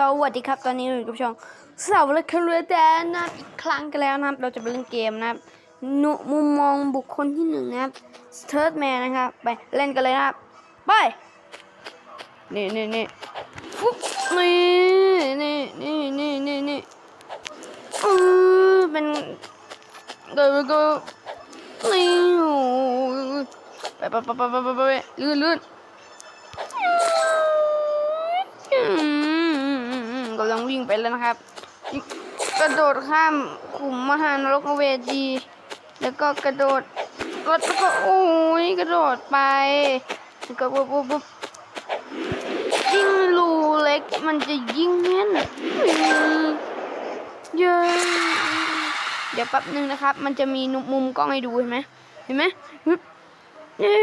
สวัสดีครับตอนนี้อยู่กับช่องสาวและคาเรือแต่นะครับอีกครั้งกันแล้วนะครับ เราจะไปเล่นเกมนะครับนุมุมมองบุคคลที่หนึ่งนะครับสเติร์ดแมนนะครับ ไปเล่นกันเลยนะครับ ไป นี่นี่นี่ฟุ๊บนี่นี่นี่นี่นี่นี่เออเป็นเกิดเกิดนี่โอ้ยไปไปไปไปไปไปไปลื่นลื่น อืมกำลัง วิ่งไปแล้วนะครับ กระโดดข้ามขุมมหานรกเวที แล้วก็กระโดดแล้วก็โอ้ยกระโดดไปแล้วก็ปุ๊บปุ๊บปุ๊บยิ่งรูเล็กมันจะยิ่งแน่นเยอะเดี๋ยวแป๊บนึงนะครับ มันจะมีมุมกล้องให้ดูเห็นไหมเห็นไหมฮึบเย้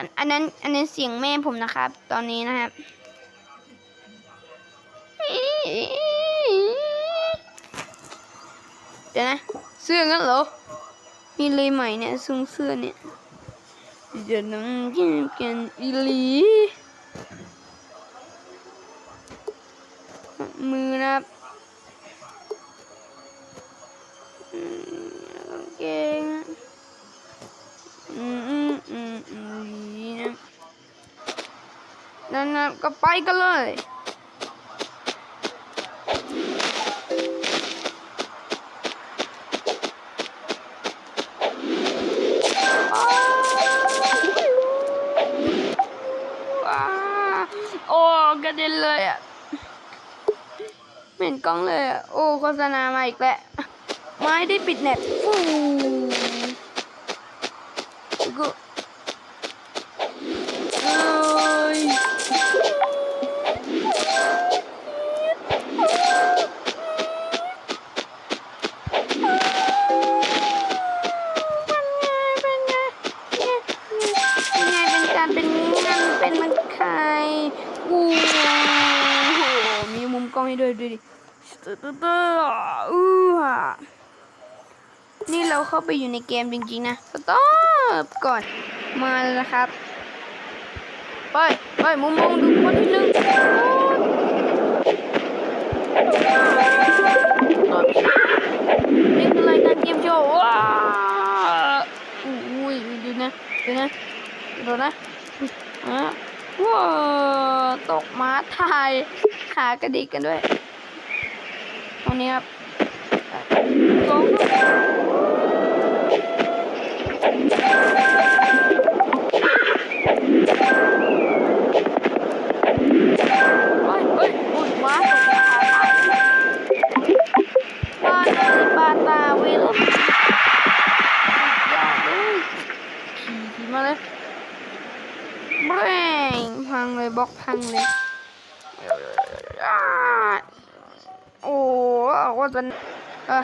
อันอันนั้นอันนั้นเสียงแม่ผมนะครับ ตอนนี้นะครับเดี๋ยวนะ เสื้องั้นเหรอ มีเลยใหม่เนี่ยซุ้งเสื้อเนี่ยเดี๋ยวน้ำกินกันอีลีมือนะครับอืมกางเกง อืมอืมอืมอืมนี่นะ นั่นนะก็ไปกันเลยว้าวโอ้กระเด็นเลยอะไม่เห็นกล้องเลยอะ โอ้โฆษณามาอีกแล้ว ไม่ได้ปิดเน็ตฟู นี่เราเข้าไปอยู่ในเกมจริงๆนะสต็อปก่อนมาแล้วนะครับไปไปมุมมองดูคนที่หนึ่งนี่คือรายการเกมโชว์ว้าวอุ้ยดูนะดูนะดูนะอะว้าวตกม้าทายขากระดิกกันด้วยตรงนี้ครับ พังเลยบล็อกพังเลยอ่าโอ้ว่าจะอะ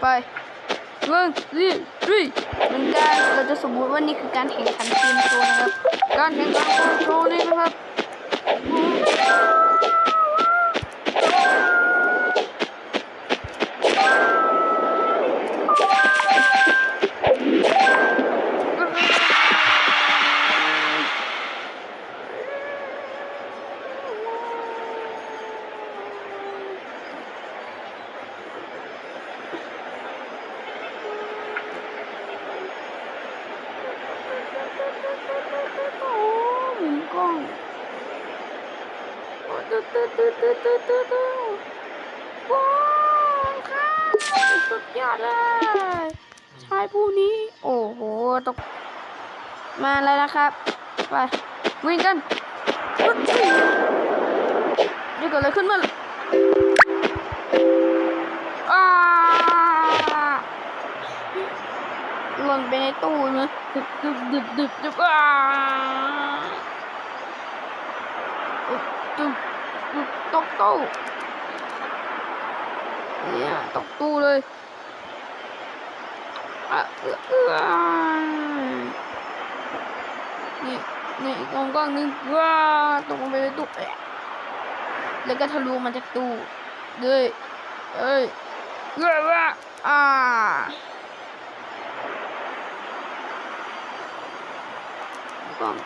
ไปหนึ่งสี่สี่มันการเราจะสมมติว่านี่คือการแข่งขันทีมโชว์นะครับ การแข่งขันเกมโชว์นี่นะครับ ตึ๊ดตึ๊ดตึ๊ดตึ๊ดตึ๊ดตึ๊ดว้าวครับสุดยอดเลยชายผู้นี้ โอ้โหตกมาแล้วนะครับ ไป วิ่งกันปึ๊ดนี่เกิดอะไรขึ้นมาอาหล่นไปในตู้นะดึบดึบดึบดึบดึบอ้าดึบ ตกตู้เนี่ยตกตู้เลยอะเออเออนี่นี่อีกองก้องนึงว้าตกลงไปในตู้แอะแล้วก็ทะลุมาจากตู้เลยเอ้ยเอ้ยว้าอ่าก้อง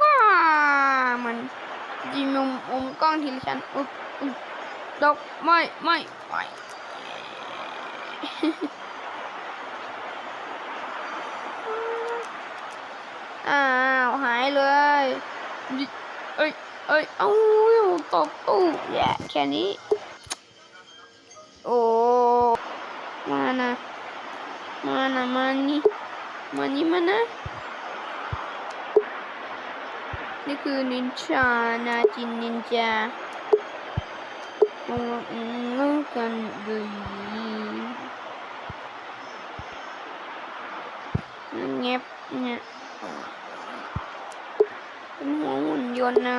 ว้ามันยิงมุมมุมกล้องทีละชั้นอุ๊บอุ๊บดอกไม่ไม่ไม่อ้าวหายเลยเอ้ยเอ้ยเอ้าตกตู้แย่แค่นี้ โอ้มานะมานะมานี่มานี่มานะ นี่คือนินจานาจินนินจาโอ้อืมกันเลยเงียบเนี่ยเป็นหัวหุ่นยนต์นะ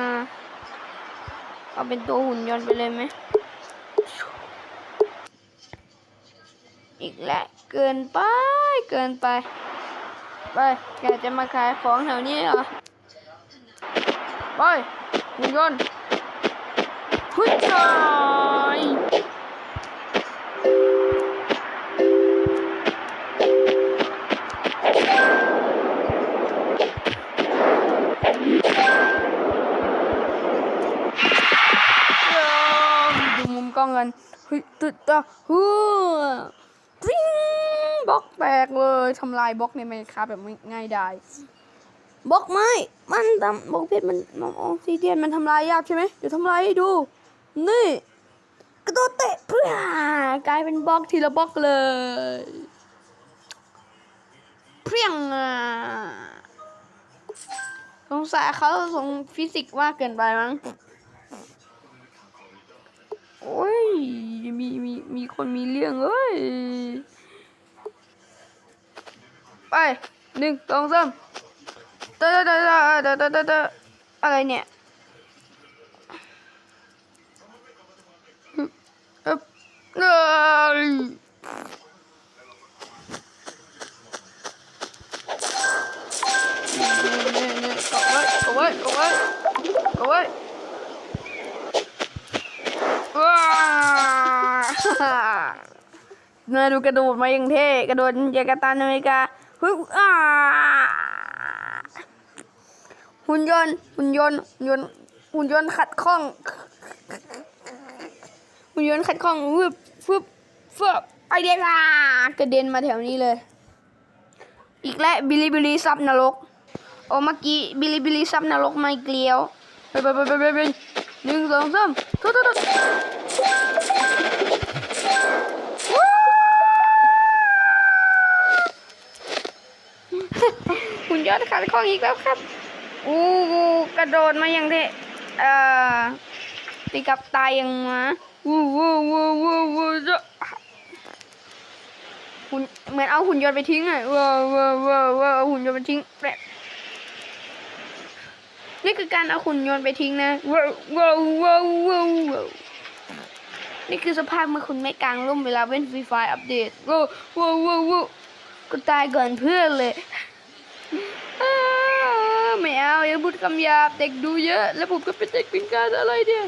เอาเป็นตัวหุ่นยนต์ไปเลยไหมอีกแล้วเกินไป เกินไป ไปแกจะมาขายของแถวนี้เหรอ ไปหุ่นยนต์หุ่นจอยดูมุมกล้องกันเฮ้ยตึ๊ดตาฮู้บล็อกแตกเลยทำลายบล็อกในไมครับแบบง่ายได้ บล็อกไม้มันทำบล็อกเพชรมันมันออกซิเดียนมันทำลายยากใช่ไหมเดี๋ยวทำลายให้ดู นี่กระโดดเตะเพื่อกลายเป็นบล็อกทีละบล็อกเลยเพียงอะสงสัยเขาสงฟิสิกส์มากเกินไปมั้งโอ้ยมีมีมีคนมีเรื่องเอ้ยไปหนึ่งสองสาม เตอะเตอะเตอะเตอะเตอะเตเตอะอะไรเนี่ยเอ๊บเอ้ยนี่นี่นี่เกาไว้เกาไว้เกาไว้าะไว้ว้าน่าดูกระโดดมาอย่างเท่กระโดดอย่ากัปตันอเมริกาเฮ้อ้า หุ่นยนต์หุ่นยนต์หุ่นยนต์หุ่นยนต์ขัดข้องหุ่นยนต์ขัดข้องวึบฟึบฟึบไอเดียอะกระเด็นมาแถวนี้เลย อีกแล้วบิลิบิลิซับนรกโอ้เมื่อกี้บิลิบิลิซับนรกไม่เกลียวไปไปไปไปไปไปหนึ่งสองสามทุบทุบทุบหุ่นยนต์ขัดข้องอีกแล้วครับ อู้หูกระโดดมาอย่างเท่เอ่อตีกับตายอยังมาวู้วูวูวูวู้จะหุ่นเหมือนเอาหุ่นยนต์ไปทิ้งอะว้าวว้าวว้าวเอาหุ่นยนต์ไปทิ้งแปะนี่คือการเอาหุ่นยนต์ไปทิ้งนะว้าวว้าวว้าวว้าวนี่คือสภาพเมื่อคุณไม่กลางร่มเวลาเล่นฟรีไฟอัปเดตว้าวว้าวว้าวก็ตายก่อนเพื่อนเลย ไม่เอาอย่าพูดคำหยาบเด็กดูเยอะ แล้วผมก็เป็นเด็กเป็นการอะไรเนี่ย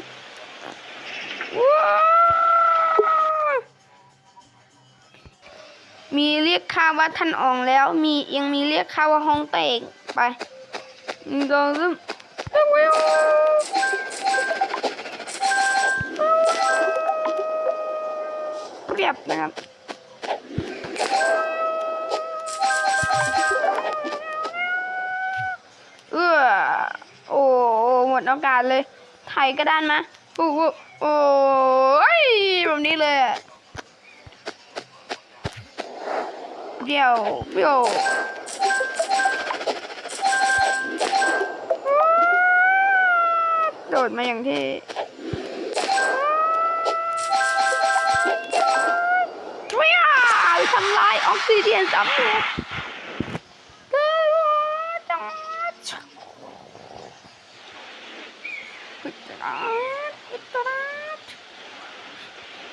ว้ามีเรียกข้าว่าท่านอองแล้ว มียังมีเรียกข้าว่าห้องเตงไปหนึ่งสองสามวิวเรียบนะครับ เออโอ้หมดโอกาสเลยไทยก็ด้านมาโอ้โอ้ยแบบนี้เลยเดี่ยวเดี่ยวโดดมาอย่างที่ทำลายออกซิเดียนสำเร็จ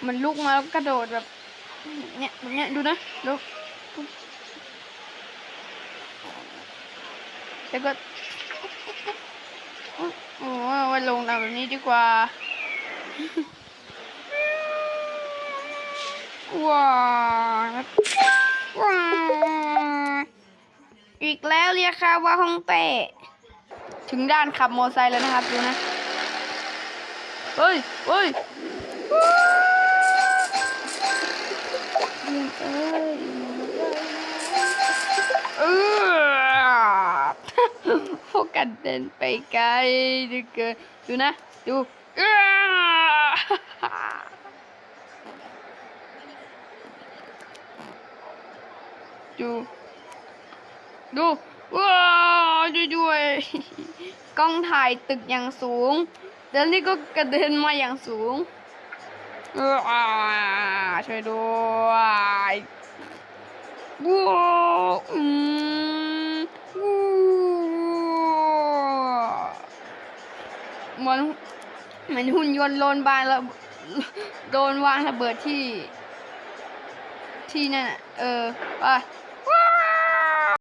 มันลุกมาแล้วกระโดดแบบเนี่ยแบบเนี้ยดูนะดูแล้วก็โอ้ว่าลงตามแบบนี้ดีกว่า ว้าวว้าวแล้วเรียกคาว่าฮ่องเต้ถึงด้านขับมอไซค์แล้วนะครับดูนะ เฮ้ยเฮ้ย กันเดินไปไกลเหลือเกินดูนะ ดูเออดูดูว้าวช่วยด้วยกล้องถ่ายตึกอย่างสูงแล้วนี่ก็กระเด็นมาอย่างสูงเอออ่าช่วยด้วยว้าวอืมวู้เหมือนเห มือนหุ่นยนต์โดนบานแล้วโดนวางระเบิดที่ ที่นั่นเออไป